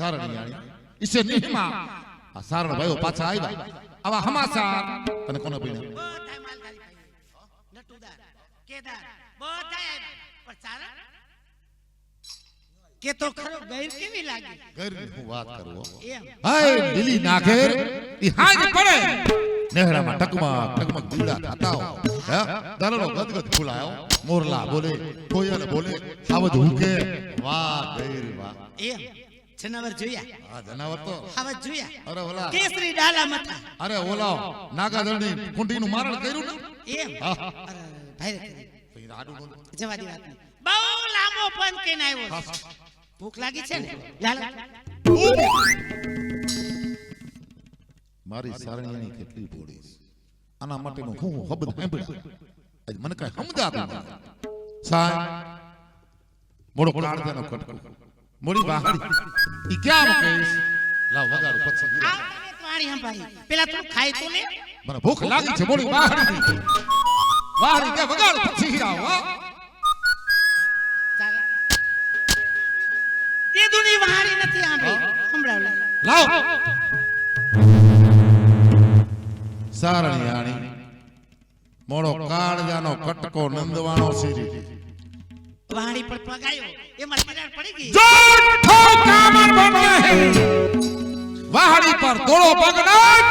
સારણિયાણી ઈસે નિહિમા આ સારણ ભાઈઓ પાછા આવ્યા. આવા હમાસાર તને કોને પીણ્યા બધાય માલધારી ભાઈ. નટુદાર, કેદાર, બધાય. પણ ચારણ? કે તો ખરો ગૈર કેવી લાગી? ઘરની હું વાત કરું હાય લીલી નાખેર ઈ હાંજ પડે. નેહરામાં ટકમક ટકમક દીવડા ખાતા હો? દરડો ગદગદ ફૂલાયો મોરલા બોલે કોયલ બોલે. સાવજ હુકે. વાહ વાહ. એમ. જનાવર જોયા? આ જનાવર તો. હવે જોયા? અરે ઓલા. કેસરી ડાલા મથા અરે ઓલા નાગાદળની કુંડીનું મારણ કર્યું ને? એમ? અરે, ભાઈ રે કરી. તો બોલ. જવા દી વાત બહુ લાંબો પંથ કહીને આવ્યો ભૂખ લાગી છે ને? લાલા મારી સારણિયાની કેટલી ભોળી આના માટેનું હું હું હબદ સાંભળ્યા. આજ મને કઈ સમજાતું સાહેબ મોડો કાળજાનો કટકો. મોડી વાહડી ઈ ક્યાં મૂકીશ લાવ વગાડો પછી આ તને પાણી હંભાઈ પેલા તું ખાય તો ને? મને ભૂખ લાગી છે મોડી વાહડી વાહડી કે વગાડો પછી આવો હો. તે દુની વહાણી નથી આંભી સંભળાવ લાવ. સારણી આણી મોડો કાળજાનો કટકો નંદવાનો સીરી. વહાણી પર પગ આવ્યો એમાં તિરાડ પડી ગઈ. જોઠો કામર બને હે. વાહડી પર દોડો પગડાટ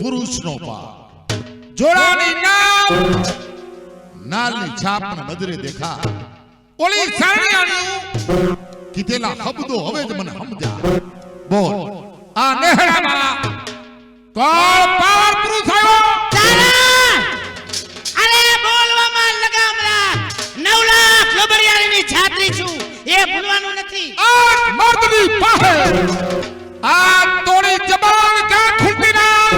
પુરુષનો પાપ જોડાની નાવ નાલની છાપ નજરે દેખા. ઓલી શબ્દો હવે જ મને સમજા બોલ, આ નેહડામાં કોણ નથી. આજ મર્દની પાસે આ તોડી જબાન કા ખૂંટીના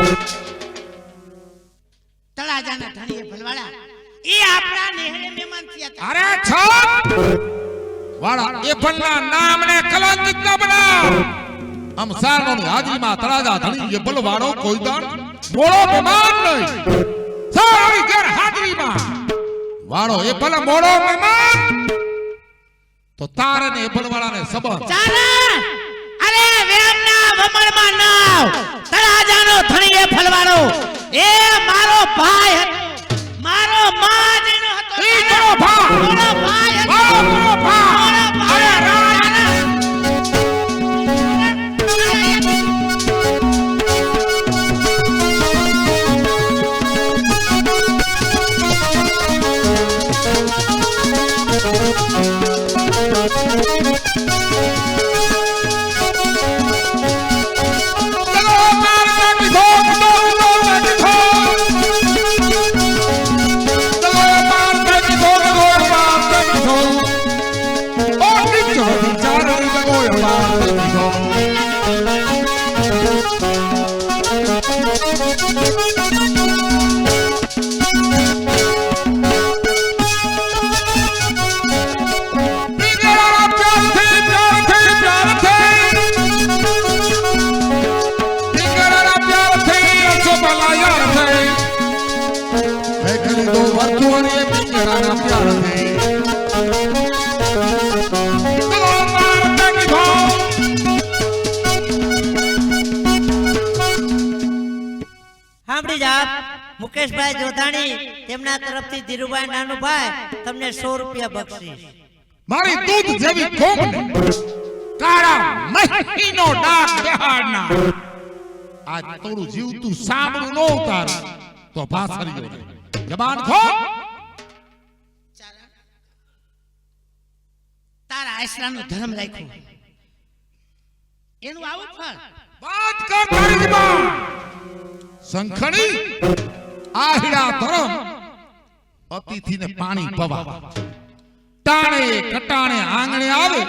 તળાજાના ધણીએ ભલવાડા એ આપણા નેહરે મહેમાન થયા હતા. અરે છોડ! વાળા એ ભલના નામને કલંકિત ન બનાવ. આમ સારણોની હાજરીમાં તળાજા ધણી એ બલવાળો કોઈ દાણ મોળો મહેમાન નહીં. સારણી ઘેર હાજરીમાં. વાળો એ ભલે મોળો મહેમાન તો તારે ને એ ભલવાળાને સંબંધ. ચાલા! અરે વેમના વમણમાં નાવ. તળાજાનો ધણી એ ફલવાનો એ મારો ભાઈ મારો માં જેનો હતો. ઈ તારો ભા! મારો ભાઈ સાંભળી જાપ મુકેશભાઈ જોધાણી તેમના તરફથી ધીરુભાઈ નાનુભાઈ તમને સો રૂપિયા બક્ષીશ મારી દૂધ જેવી કોમને તારા મહીનો ડાક બેહાડના આજ થોડું જીવતું સાંભળું ન ઉતાર તો ભાસરીઓ રે જબાન ખોલ તારા આશરાનો ધર્મ રાખ્યો એનું આવું ફળ વાત કર તારી જબાન સંખણી આહિડા ધરમ. અતિથિને પાણી પવા. ટાણે કટાણે આંગણે આવે.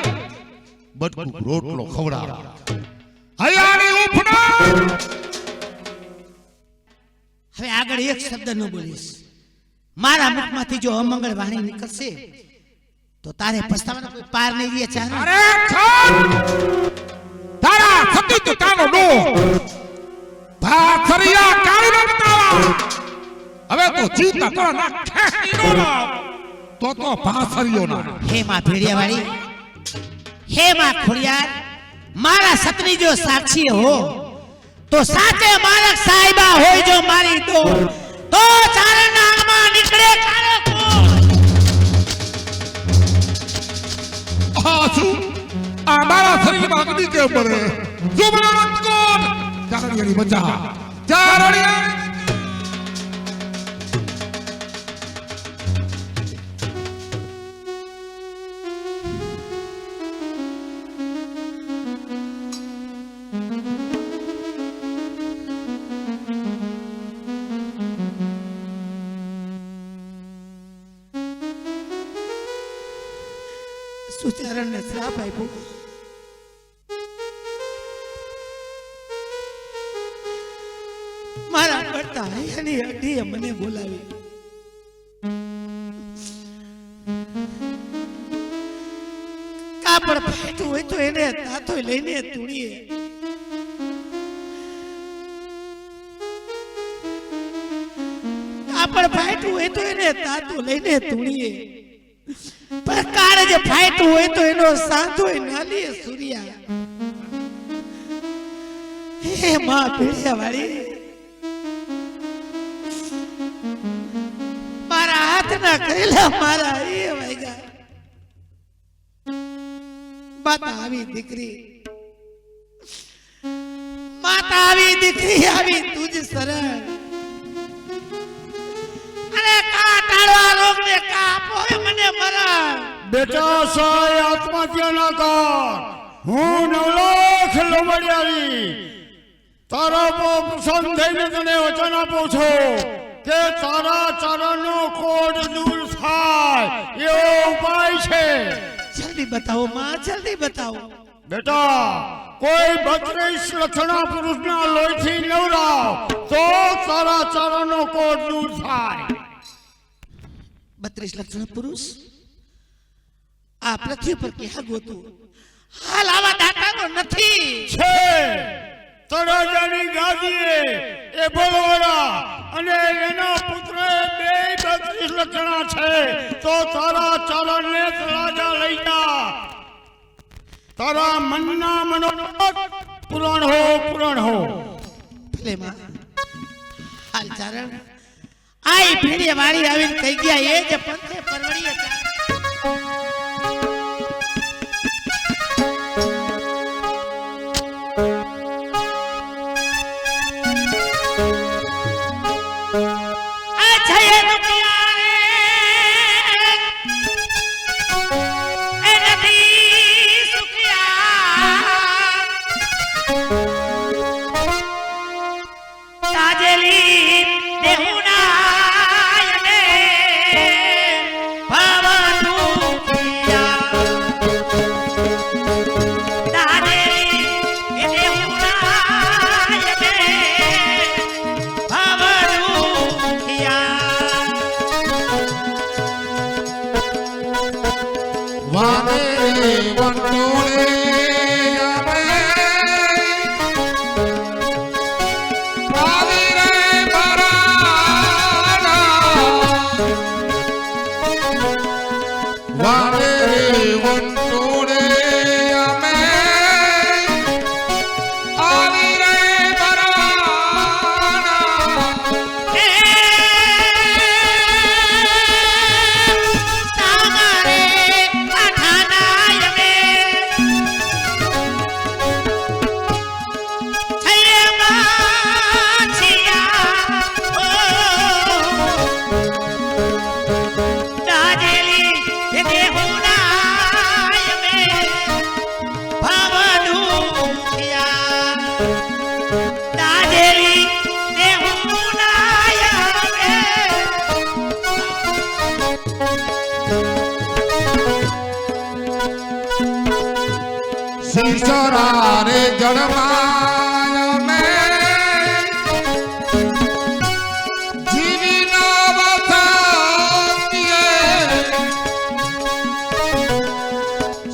બટકું રોટલો ખવડાવે. હયાણી ઉફડા હવે આગળ એક શબ્દ ન બોલીશ. મારા મુખમાંથી જો અમંગળ વાણી નીકળશે તો તારે પસ્તાવાનો કોઈ પાર નહીં રહે છે અરે તારા સતી પિતાનો ડો ભાખરિયા કાળીનો બતાવા હવે તો જીવતા તો ના ખેતીનો તો તો ભાસરિયો ના હે માં ભેડિયાવાળી હે માં ખોડિયાર. મારા સતની જો સાક્ષી હો તો સાચે મારક સાહેબા હોય જો મારી તો. તો ચારણના આંગમાં નીકળે કાળો કોણ? આ શું? આ મારા શરીરમાં અગ્નિ કેમ પડે જુબાન કોણ? ચારણિયાની બચા ચારણિયાની સુચારણને શ્રાપ આપ્યો. કરતા એની અડીએ મને બોલાવી કાપડ ફાટ્યું હોય તો એને તાતો લઈને તુણીએ કાપડ ફાટ્યું હોય તો એને તાતો લઈને તુણીએ પણ કાળ જે ફાટ્યું હોય તો એનો સાંધો નાલીએ સૂર્યા હે માં પીળિયા વાળી મારા કહેલા મારા, એ વાગ્યા માતા આવી દીકરી. માતા આવી દીકરી આવી તુજ સરળ અરે કા ટાળવા રોગ ને કા મને મરણ. બેટા સાય આત્મહત્યા ના કર. હું નવલાખ લોમડિયારી. તારો પ્રસન્ન થઈને તને વચન આપું છું. કે તારા ચરણનો કોડ દૂર થાય એવો ઉપાય છે. જલ્દી બતાવો માં જલ્દી બતાવો. બેટા કોઈ બત્રીસ લક્ષણા પુરુષના લોહીથી નવરાવ તો તારા ચરણનો કોડ દૂર થાય. બત્રીસ લક્ષણા પુરુષ? આ પૃથ્વી પર ક્યાં ગોતું? હાલ આવા દાતા તો નથી. છે. તળાજાની ગાદીએ એ બળવાળા અને એના પુત્રએ બે બત્રીસ લક્ષણા છે. તો તારા ચારણને તળાજા લઈ જા. તારા મનના મનોરથ પૂરણ હો પૂરણ હો. ભલે માં. હાલ ચરણ. આઈ ભેડી વાળી આવીને કહી ગયા. એ જ પંથે પરવડીએ সাজলি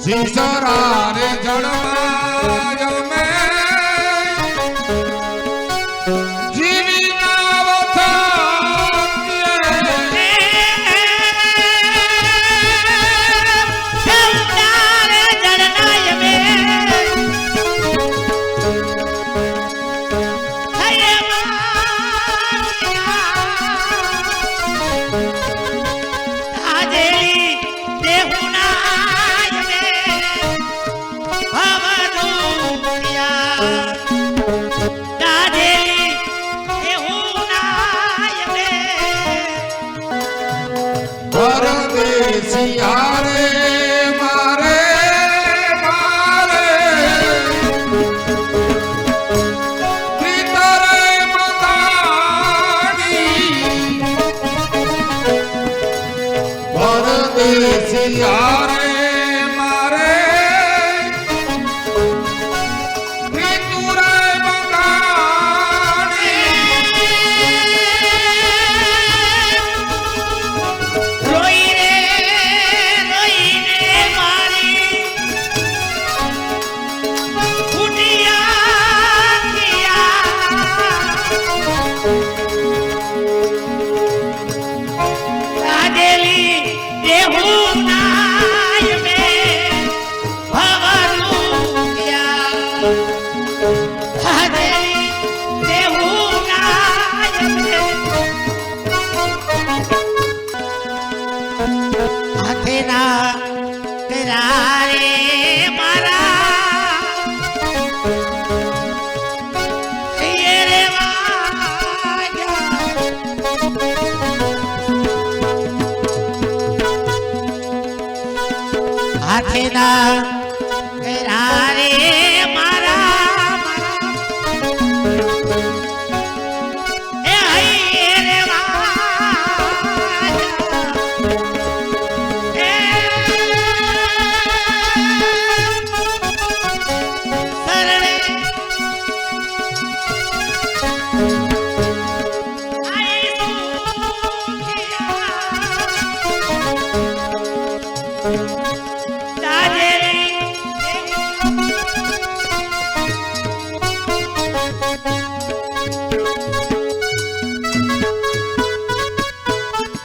ઈશ્વરા રે જળમાં yeah. না